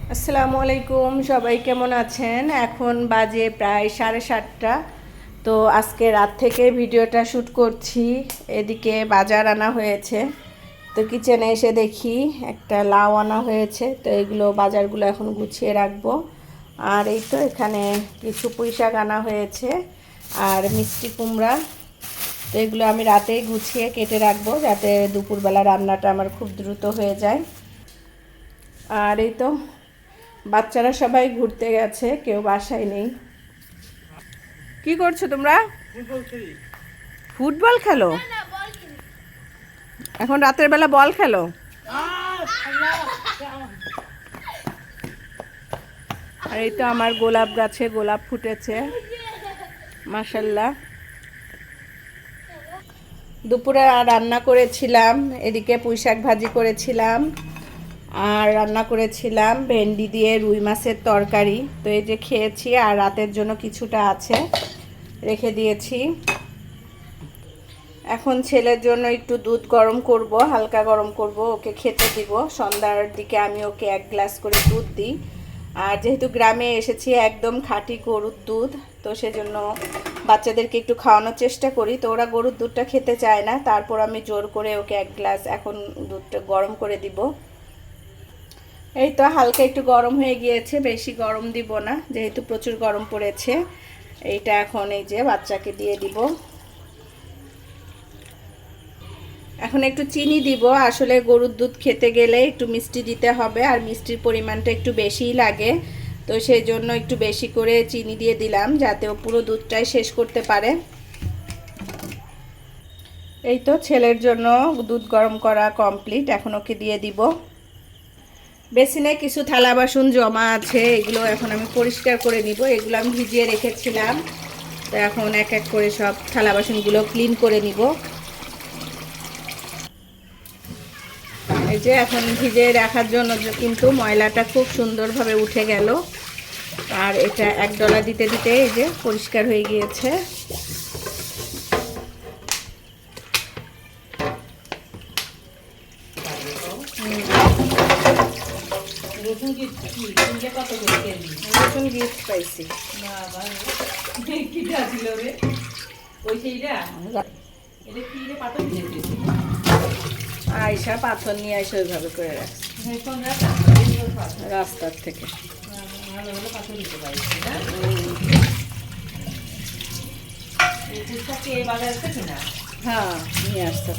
আসসালামু আলাইকুম, সবাই কেমন আছেন? এখন বাজে প্রায় সাড়ে সাতটা। তো আজকে রাত থেকে ভিডিওটা শ্যুট করছি। এদিকে বাজার আনা হয়েছে। তো কিচেনে এসে দেখি একটা লাউ আনা হয়েছে। তো এগুলো বাজারগুলো এখন গুছিয়ে রাখব। আর এই তো এখানে কিছু পুঁইশাক আনা হয়েছে আর মিষ্টি কুমড়া। তো এগুলো আমি রাতেই গুছিয়ে কেটে রাখব যাতে দুপুরবেলা রান্নাটা আমার খুব দ্রুত হয়ে যায়। আর এই তো বাচ্চারা সবাই ঘুরতে গেছে, কেউ বাসায় নেই। কি করছ তোমরা? ফুটবল খেলো? এখন রাতের বেলা বল খেলো? আর এই তো আমার গোলাপ গাছে গোলাপ ফুটেছে। মাসাল্লাহ দুপুরে রান্না করেছিলাম, এদিকে পুঁই শাক ভাজি করেছিলাম। আর রান্না করেছিলাম ভেন্ডি দিয়ে রুই মাছের তরকারি। তো এই যে খেয়েছি আর রাতের জন্য কিছুটা আছে, রেখে দিয়েছি। এখন ছেলের জন্য একটু দুধ গরম করব, হালকা গরম করব, ওকে খেতে দিব। সন্ধ্যার দিকে আমি ওকে এক গ্লাস করে দুধ দিই। আর যেহেতু গ্রামে এসেছি একদম খাঁটি গরুর দুধ, তো সেজন্য বাচ্চাদেরকে একটু খাওয়ানোর চেষ্টা করি। তো ওরা গরুর দুধটা খেতে চায় না, তারপর আমি জোর করে ওকে এক গ্লাস এখন দুধটা গরম করে দিব। এই তো হালকা একটু গরম হয়ে গিয়েছে, বেশি গরম দিব না, যেহেতু প্রচুর গরম পড়েছে। এইটা এখন এই যে বাচ্চাকে দিয়ে দিব। এখন একটু চিনি দিব, আসলে গরুর দুধ খেতে গেলে একটু মিষ্টি দিতে হবে, আর মিষ্টির পরিমাণটা একটু বেশিই লাগে। তো সেই জন্য একটু বেশি করে চিনি দিয়ে দিলাম, যাতে ও পুরো দুধটাই শেষ করতে পারে। এই তো ছেলের জন্য দুধ গরম করা কমপ্লিট এখন ওকে দিয়ে দিব। বেসিনে কিছু থালা বাসন জমা আছে, এগুলো এখন আমি পরিষ্কার করে নিব। এগুলো আমি ভিজিয়ে রেখেছিলাম। তো এখন এক এক করে সব থালা বাসনগুলো ক্লিন করে নিব। এই যে এখন ভিজে রাখার জন্য কিন্তু ময়লাটা খুব সুন্দরভাবে উঠে গেল। আর এটা এক ডলা দিতে দিতে এই যে পরিষ্কার হয়ে গিয়েছে। রসুন কি কিনতে কত করে কেজি? নতুন গিফট পাইছি বাবা কিটা ছিল রে? ওই সেইটা? এটা কি রে দিয়েছে? আয়সা পাথর নিয়ে আইসা ওইভাবে করে রাখছে। রাস্তার থেকে। ভালো ভালো পাতা দিতে পারছি না? এই পুস্তকে বাজার থেকে না হ্যাঁ নিয়ে আসতে